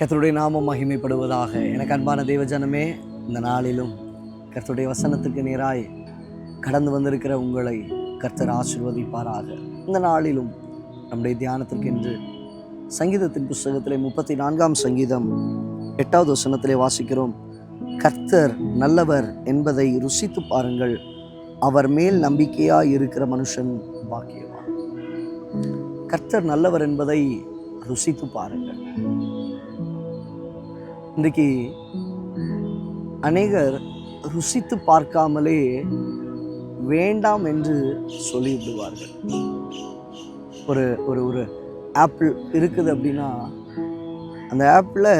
கர்த்தருடைய நாமம் மகிமைப்படுவதாக. எனக்கு அன்பான தேவஜனமே இந்த நாளிலும் கர்த்தருடைய வசனத்துக்கு நேராய் கடந்து வந்திருக்கிற உங்களை கர்த்தர் ஆசிர்வதிப்பாராக. இந்த நாளிலும் நம்முடைய தியானத்திற்கென்று சங்கீதத்தின் புஸ்தகத்திலே முப்பத்தி நான்காம் சங்கீதம் எட்டாவது வசனத்திலே வாசிக்கிறோம். கர்த்தர் நல்லவர் என்பதை ருசித்து பாருங்கள். அவர் மேல் நம்பிக்கையாக இருக்கிற மனுஷன் பாக்கியவான். கர்த்தர் நல்லவர் என்பதை ருசித்து பாருங்கள். இன்றைக்கி அநேகர் ருசித்து பார்க்காமலே வேண்டாம் என்று சொல்லிவிடுவார்கள். ஒரு ஒரு ஒரு ஆப்பிள் இருக்குது அப்படின்னா அந்த ஆப்பிளை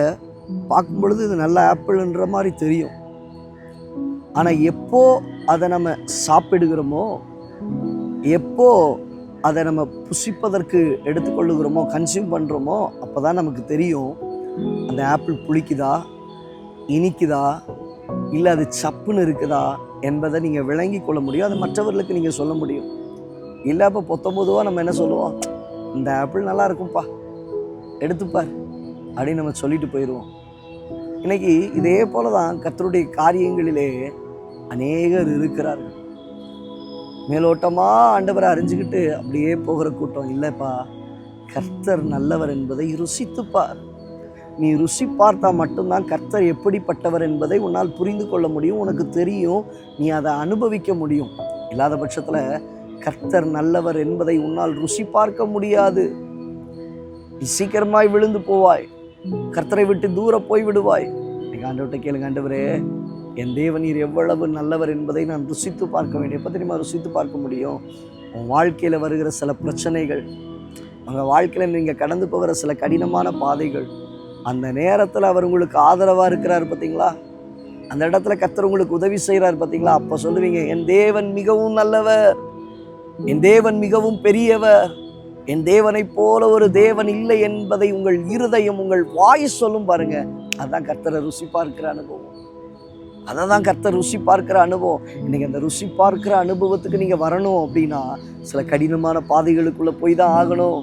பார்க்கும் பொழுது இது நல்ல ஆப்பிள்ன்ற மாதிரி தெரியும். ஆனால் எப்போ அதை நம்ம சாப்பிடுகிறோமோ எப்போ அதை நம்ம புசிப்பதற்கு எடுத்துக்கொள்ளுகிறோமோ கன்சியூம் பண்ணுறோமோ அப்போ தான் நமக்கு தெரியும். அந்த ஆப்பிள் புளிக்குதா? இனிக்குதா? இல்லை அது சப்புன்னு இருக்குதா? என்பதை நீங்கள் விளங்கி கொள்ள முடியும். அது மற்றவர்களுக்கு நீங்கள் சொல்ல முடியும். இல்லை அப்போ பொத்தொம்பதுவா நம்ம என்ன சொல்லுவோம்? இந்த ஆப்பிள் நல்லா இருக்கும்ப்பா எடுத்துப்பார் அப்படின்னு நம்ம சொல்லிட்டு போயிடுவோம். இன்னைக்கு இதே போல தான் கர்த்தருடைய காரியங்களிலே அநேகர் இருக்கிறார்கள். மேலோட்டமாக ஆண்டவரை அறிஞ்சுக்கிட்டு அப்படியே போகிற கூட்டம் இல்லைப்பா. கர்த்தர் நல்லவர் என்பதை ருசித்துப்பார் நீ ருசி பார்த்தா மட்டும்தான் கர்த்தர் எப்படிப்பட்டவர் என்பதை உன்னால் புரிந்து கொள்ள முடியும் உனக்கு தெரியும். நீ அதை அனுபவிக்க முடியும். இல்லாத பட்சத்தில் கர்த்தர் நல்லவர் என்பதை உன்னால் ருசி பார்க்க முடியாது. நீ சீக்கிரமாய் விழுந்து போவாய். கர்த்தரை விட்டு தூர போய் விடுவாய். நீங்கள் ஆண்டவர்கிட்ட கேளுங்க ஆண்டவரே என் தேவநீர் எவ்வளவு நல்லவர் என்பதை நான் ருசித்து பார்க்க வேண்டும். எப்போ தெரியுமா ருசித்து பார்க்க முடியும்? உன் வாழ்க்கையில் வருகிற சில பிரச்சனைகள் உங்கள் வாழ்க்கையில் நீங்கள் கடந்து போகிற சில கடினமான பாதைகள் அந்த நேரத்தில் அவர் உங்களுக்கு ஆதரவாக இருக்கிறார் பார்த்தீங்களா அந்த இடத்துல கர்த்தர் உங்களுக்கு உதவி செய்கிறார் பார்த்தீங்களா அப்போ சொல்லுவீங்க என் தேவன் மிகவும் நல்லவர். என் தேவன் மிகவும் பெரியவர். என் தேவனைப் போல ஒரு தேவன் இல்லை என்பதை உங்கள் இருதயம் உங்கள் வாய் சொல்லும் பாருங்க. அதான் கர்த்தரை ருசி பார்க்கிற அனுபவம். அதை தான் கர்த்தர் ருசி பார்க்கிற அனுபவம். இன்னைக்கு அந்த ருசி பார்க்கிற அனுபவத்துக்கு நீங்கள் வரணும் அப்படின்னா சில கடினமான பாதைகளுக்குள்ளே போய் தான் ஆகணும்.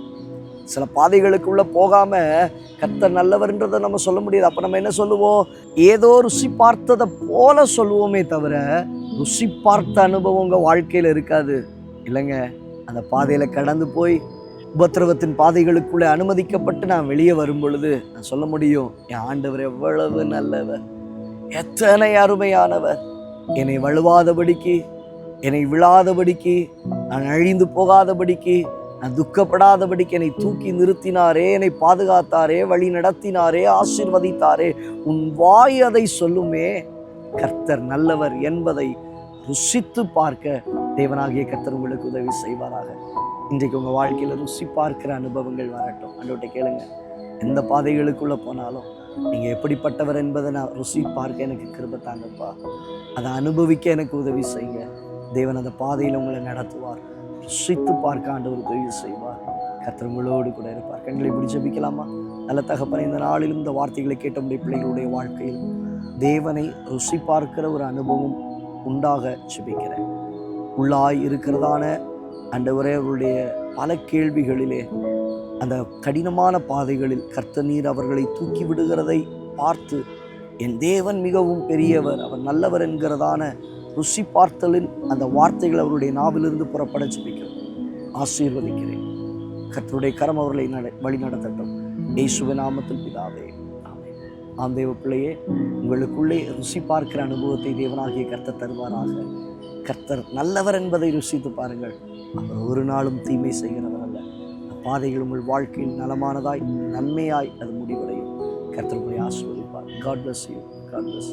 சில பாதைகளுக்குள்ளே போகாமல் கர்த்தர் நல்லவர்ன்றதை நம்ம சொல்ல முடியாது. அப்போ நம்ம என்ன சொல்லுவோம்? ஏதோ ருசி பார்த்ததை போல சொல்லுவோமே தவிர ருசி பார்த்த அனுபவம் உங்கள் வாழ்க்கையில் இருக்காது. இல்லைங்க. அந்த பாதையில் கடந்து போய் உபத்திரவத்தின் பாதைகளுக்குள்ளே அனுமதிக்கப்பட்டு நான் வெளியே வரும் பொழுது நான் சொல்ல முடியும் என் ஆண்டவர் எவ்வளவு நல்லவர். எத்தனை அருமையானவர். என்னை வழுவாதபடிக்கு என்னை விழாதபடிக்கு நான் அழிந்து போகாதபடிக்கு நான் துக்கப்படாதபடிக்கு என்னை தூக்கி நிறுத்தினாரே என்னை பாதுகாத்தாரே வழி நடத்தினாரே ஆசிர்வதித்தாரே. உன் வாய் அதை சொல்லுமே. கர்த்தர் நல்லவர் என்பதை ருசித்து பார்க்க தேவனாகிய கர்த்தர் உங்களுக்கு உதவி செய்வாராக. இன்றைக்கு உங்கள் வாழ்க்கையில் ருசி பார்க்கிற அனுபவங்கள் வரட்டும். அன்றோட்ட கேளுங்க. எந்த பாதைகளுக்குள்ளே போனாலும் நீங்கள் எப்படிப்பட்டவர் என்பதை நான் ருசி பார்க்க எனக்கு கிருப தாங்கப்பா. அதை அனுபவிக்க எனக்கு உதவி செய்யுங்க. தேவன் அந்த பாதையில் உங்களை நடத்துவார். ருசித்து பார்க்க ஆண்டவர் உதவி செய்வார் கத்திரங்களோடு கூட இருப்பார். கண்களை இப்படி ஜபிக்கலாமா? நல்ல தகப்பனை இந்த நாளிலும் இந்த வார்த்தைகளை கேட்ட முடிய பிள்ளைகளுடைய வாழ்க்கையில் தேவனை ருசி பார்க்கிற ஒரு அனுபவம் உண்டாக ஜெபிக்கிறேன். உள்ளாய் இருக்கிறதான அண்டவரே அவருடைய பல கேள்விகளிலே அந்த கடினமான பாதைகளில் கர்த்த நீர் அவர்களை தூக்கி விடுகிறதை பார்த்து என் தேவன் மிகவும் பெரியவர் அவர் நல்லவர் என்கிறதான ருசி பார்த்தலின் அந்த வார்த்தைகள் அவருடைய நாவிலிருந்து புறப்பட ஜெபிக்கிறோம். ஆசீர்வதிக்கிறேன். கர்த்தருடைய கரம் அவர்களை நட வழி நடத்தட்டும். இயேசுவின் நாமத்தில் பிதாவே ஆம் தேவ பிள்ளையே உங்களுக்குள்ளே ருசி பார்க்கிற அனுபவத்தை தேவனாகிய கர்த்தர் தருவாராக. கர்த்தர் நல்லவர் என்பதை ருசித்து பாருங்கள். அவர் ஒரு நாளும் தீமை செய்கிறவர் அல்ல. அந்த பாதைகள் உங்கள் வாழ்க்கையில் நலமானதாய் நன்மையாய் அது முடிவடையும். கர்த்தர் உங்களை ஆசீர்வதிப்பார். God bless you God bless